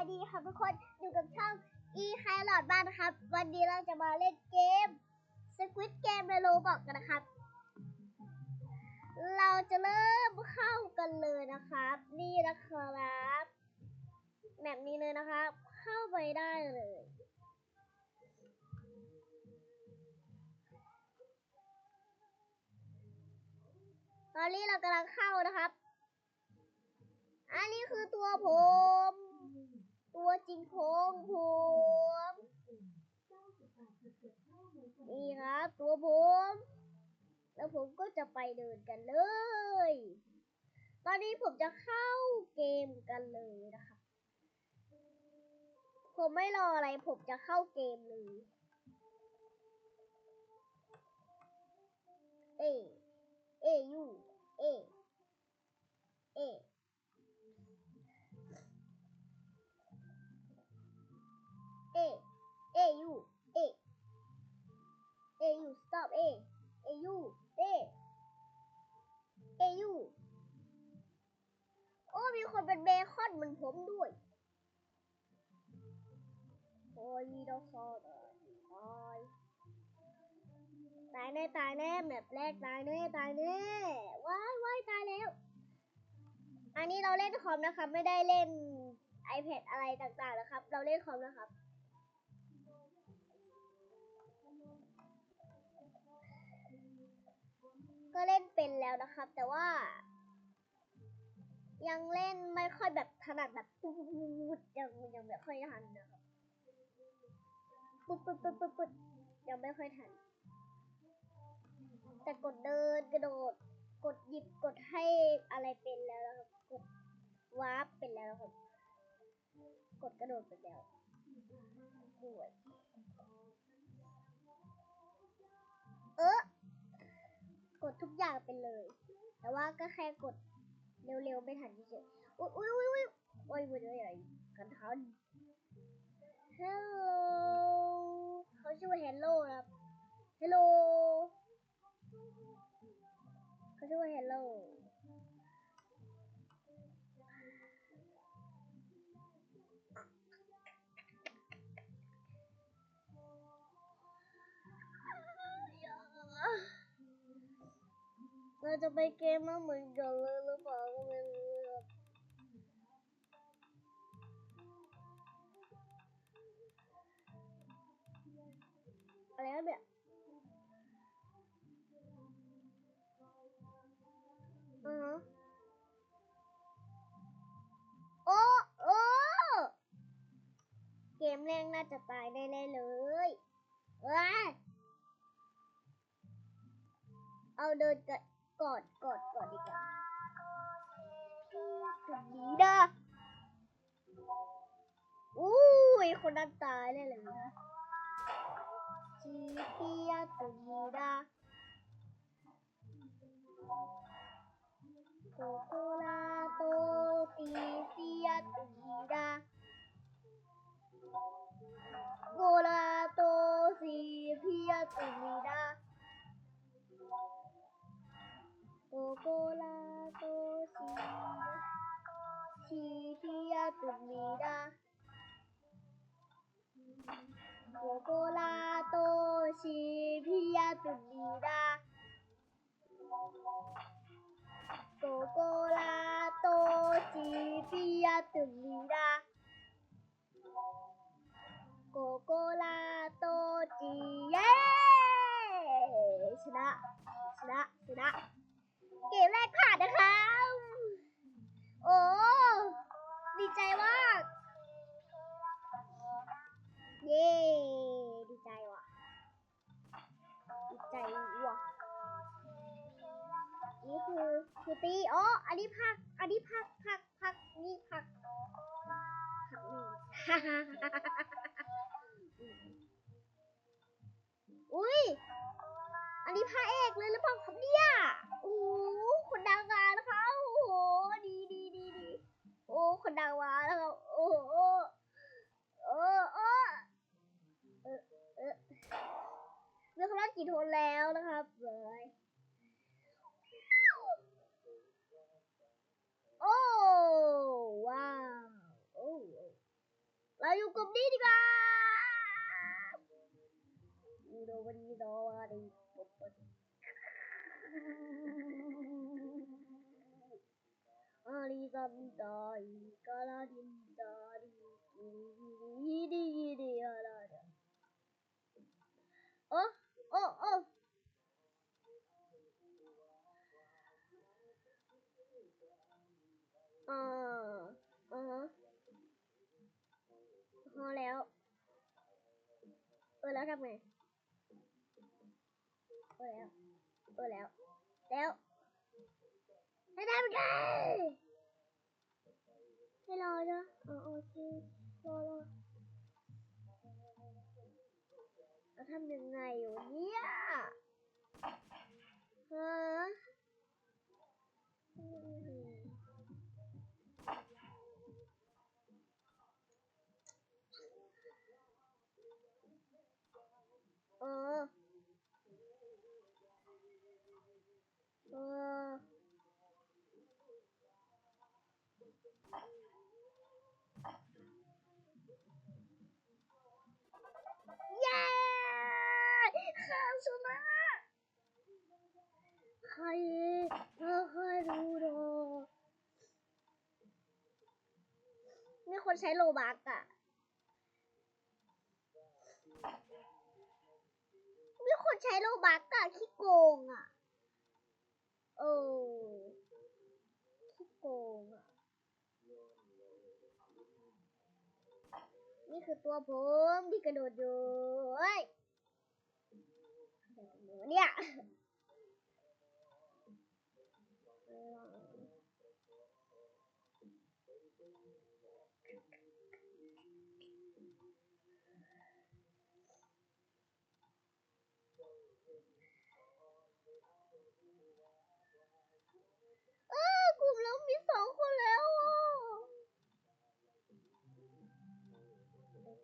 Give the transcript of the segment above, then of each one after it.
ายดีครับทุกคนอยู่กับช่อง e คายหลอดบ้านนะครับ วันนี้เราจะมาเล่นเกม Squid Game ในโรบอกกันนะครับ เราจะเริ่มเข้ากันเลยนะครับ นี่นะครับแบบนี้เลยนะครับ เข้าไปได้เลย ตอนนี้เรากำลังเข้านะครับอันนี้คือตัวผม ตัวจริงของผมนี่ครับตัวผม แล้วผมก็จะไปเดินกันเลย ตอนนี้ผมจะเข้าเกมกันเลยนะครับผมไม่รออะไรผมจะเข้าเกมเลยเอ เอยู เอ เอเอ โอ้ยมีดอกซอสตายตายแน่ตายแน่แมปแรกตายแน่ตายแน่ว้ายว้ายตายแล้ว อันนี้เราเล่นคอมนะครับ ไม่ได้เล่น iPad อะไรต่างๆนะครับ เราเล่นคอมนะครับก็เล่นเป็นแล้วนะครับ แต่ว่า ยังเล่นไม่ค่อยแบบถนัดแบบปุ๊บยังยังไม่ค่อยทันนะครับ ปุ๊บปุ๊บปุ๊บปุ๊บปุ๊บยังไม่ค่อยทัน แต่กดเดินกระโดด กดหยิบกดให้อะไรเป็นแล้วนะครับกดวาร์ปเป็นแล้วครับ กดกระโดดเป็นแล้วด้วยเออกดทุกอย่างเป็นเลย แต่ว่าก็แค่กดเร็วๆไม่ทันเฉยๆอุ้ยอุ้ยอุ้ยอุ้ยโอ้ยมันอะไรกันทัน Hello เขาชื่อว่า Hello ครับ Hello เขาชื่อว่า Hello เราจะไปเกมมาเหมือนกันเลยหรือเปล่าก็ อะไรครับเนี่ยอือฮะโอ้โอ้เกมแรกน่าจะตายแน่ๆเลยว้ายเอาเดินกันกอดกอดกอดดีกว่าสุดดีเด้ออุ้ยคนนั้นตายเลยเลยนะ ชีเปียตุนีดาโคโคลาโตตีเปียตุนีดาโคลาโตสีเปีย ตุนีดาโกโกลาโตชีชีพิยาตุมิดาโกโกลาโตชีพิยาตุมิดาโกโกลาโตชีพิยาตุมิดาโกโกลาโตจีเย้ชนะชนะชนะเกมแรกผ่านนะครับ โอ้ ดีใจมา ตีอ๋ออันนี้พัก อันนี้พักพักพักนี่พักพักนี่อุ้ย อันนี้พระเอกเลยหรือเปล่าครับเนี่ยโอ้โหคนดังมานะคะโอ้โห ดีดีดีดีโอ้ คนดังมาแล้วครับ โอ้โหเออเออเออเออเรื่องคำว่ากี่โทนแล้วนะครับเลย เราอยู่กลุ่มนี้ดีกว่าดูดูวันนี้น้องอะไรผมอาลีซัมตาอีกาลาดินตาดีดีดีดีอะไรโอ้โอ้โอ้อ่าอ่า อแล้ว เออแล้วทำไง เออแล้ว เออแล้ว แล้วจะทำไงให้รอนะอ๋อโอเครอรอแล้วทำยังไงอยู่เนี่ยฮะอืม เออ เย้ข้าชนะใครเออใครดูดอมีคนใช้โลบักอะมีคนใช้โลบักอะขี้โกงอะ เออขี้โกงอะ นี่คือตัวผมที่กระโดดอยู่เฮ้ยเนี่ย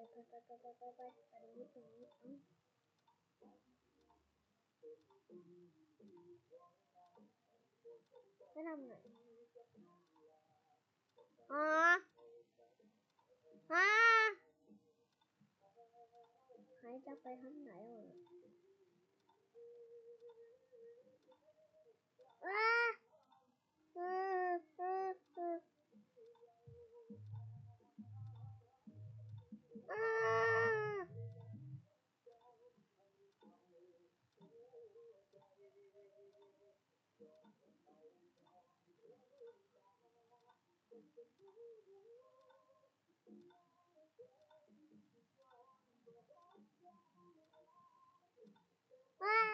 ไปไปไปไปไปไปไปตรงนี้ตรงนี้แนะนำหน่อยอ๋อฮะหายจะไปทางไหนวะอ้าเออเออเออ Ah. Ah.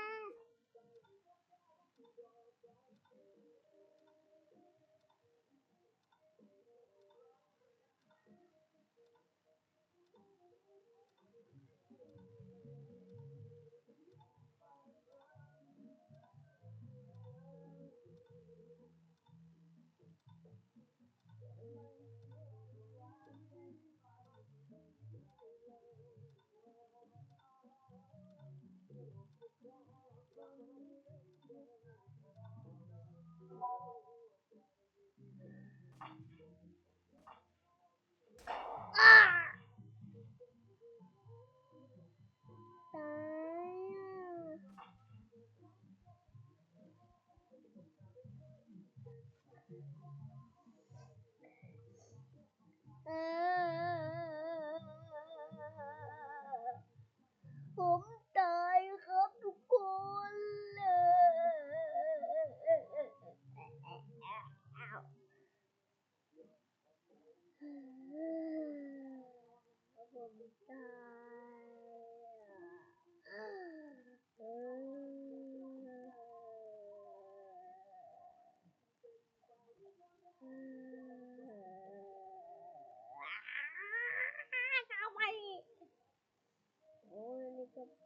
Ah! ผมตายครับทุกคนเลยอ้าวผมตายอะเออทำไมโอ้ยนี่ก็ปิดแล้วนิ้วเออเออเออเออเออ This is good for this is a red light. This is right, right.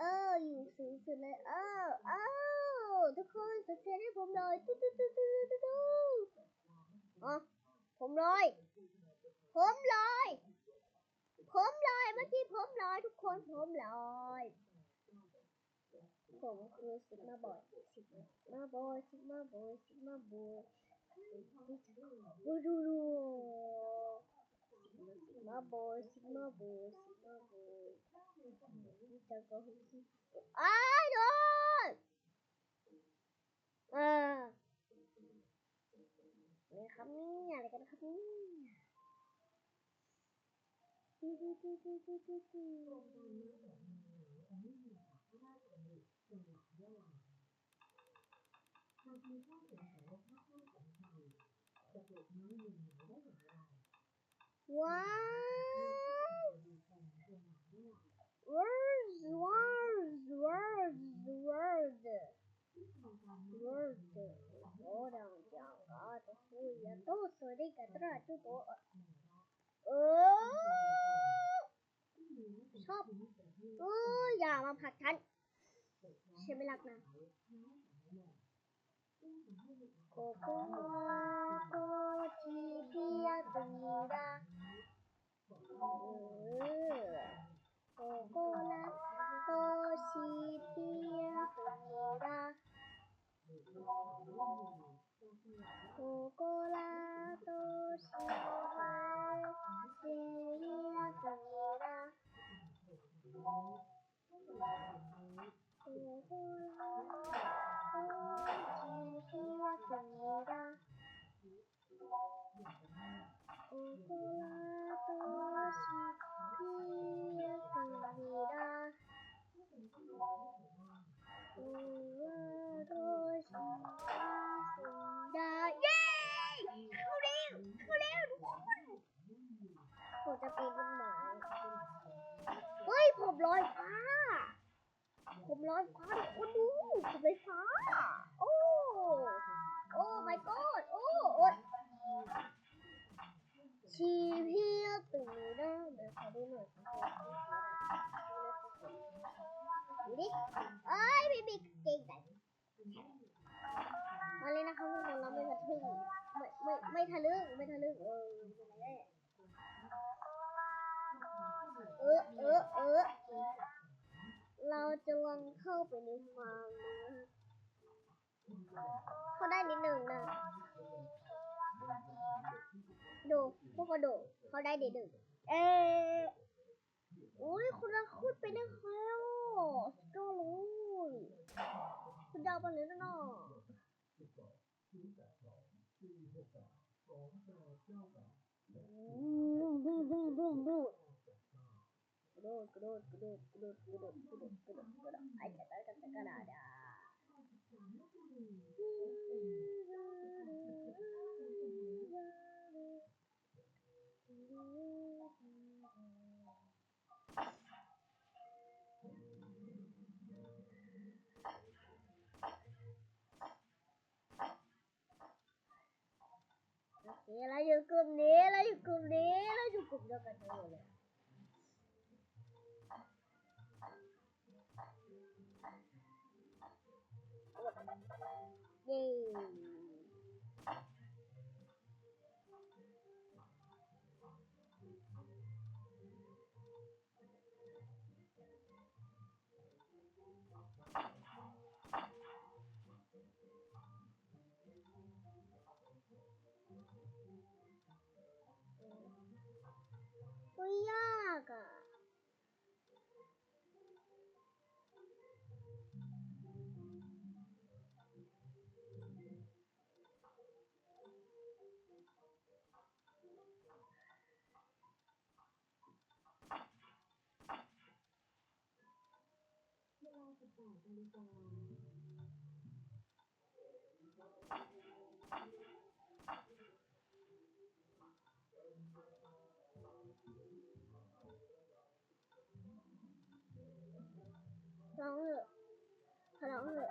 เอออยู่สูงสุดเลยเออเออทุกคนสังเกตให้ผมหน่อยตุ๊ดตุ๊ดตุ๊ดตุ๊ดตุ๊ดตุ๊อ๋อผมเลยผมลอย ผมลอยเมื่อกี้ผมลอยทุกคนผมลอย ผมคือซิกมาบอยซิกมาบอยซิกมาบอยซิกมาบอยดูดูดูซิกมาบอยซิกมาบอยซิกมาบอยจะก็อ้ายโดนเออนี่ครับนี่อะไรกันครับนี่ ปูปูปูปูปูปูปูโครงการเลี้ยงแบบนี้จะไม่มีหลักราชบุตรจังหวัดยะลาหากมีข้อสงสัยว่าพระท่านสำคัญจะปลูกไม้ยืนหนึ่งได้อย่างไรว้าว Words, words, words, words. Words. 我两讲啊，这不一样，都说的个，这就多。 ชอบเอออย่ามาผัดฉันฉันไม่รักนะここはこちピアピラここらとしピアピラここらとし是一样的啦。是一样的，是一样的啦。是一。 ดิเอ้ยพี่บิ๊กเก่งแต่มาเลยนะคะทุกคนเราไม่ทะลึ่งไม่ไม่ไม่ทะลึ่งไม่ทะลึ่งเออเออเออเออเราจะลองเข้าไปในฟาร์มเขาได้นิดหนึ่งนะดูพวกเขาดูเขาได้นิดหนึ่งเอ๊ะอุ้ยคุณละคุณไปได้แล้วก็รู้คุณ ดาวไปเลยนะเนาะบูมบูมบูมบูมบูมกระโดดกระโดดกระโดดกระโดดกระโดดกระโดดกระโดดกระโดดไอ้จะได้กันแต่กระดาษอะโอ เคเราอยู่กลุ่มนี้เราอยู่กลุ่มนี้เราอยู่กลุ่มเดียวกันทั้งหมดเลยเย้ 不一样的。然后呢，然后呢，呀，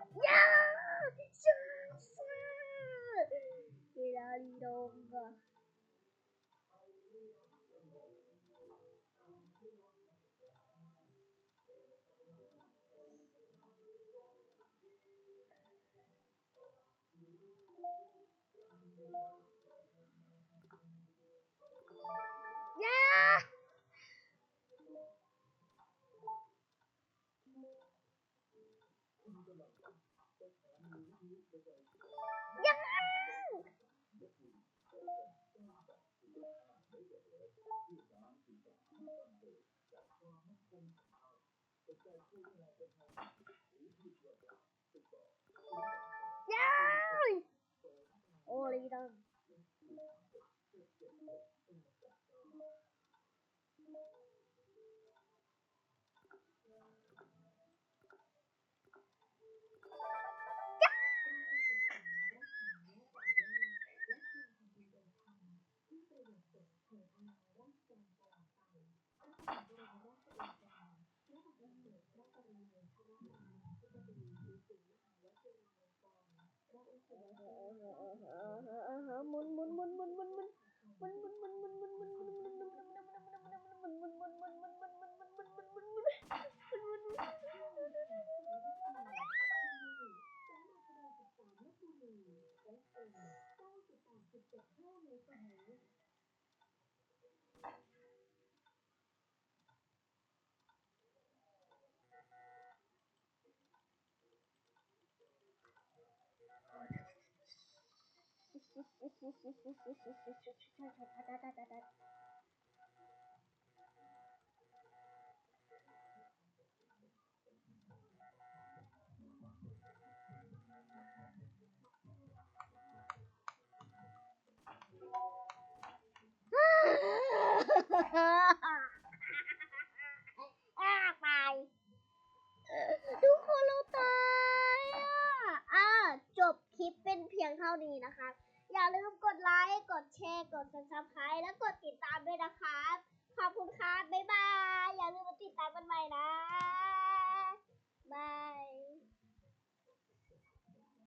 真是，你哪里懂啊？Thank you. Dân ơi! หมุนหมุนหมุนหมุนหมุนหมุนหมุนหมุน ตายทุกคนเราตายอะอ่าจบคลิปเป็นเพียงเท่านี้นะคะ อย่าลืมกดไลค์ กดแชร์ กด subscribe และกดติดตามด้วยนะครับ ขอบคุณครับ บ๊ายบาย อย่าลืมมาติดตามกันใหม่นะ บาย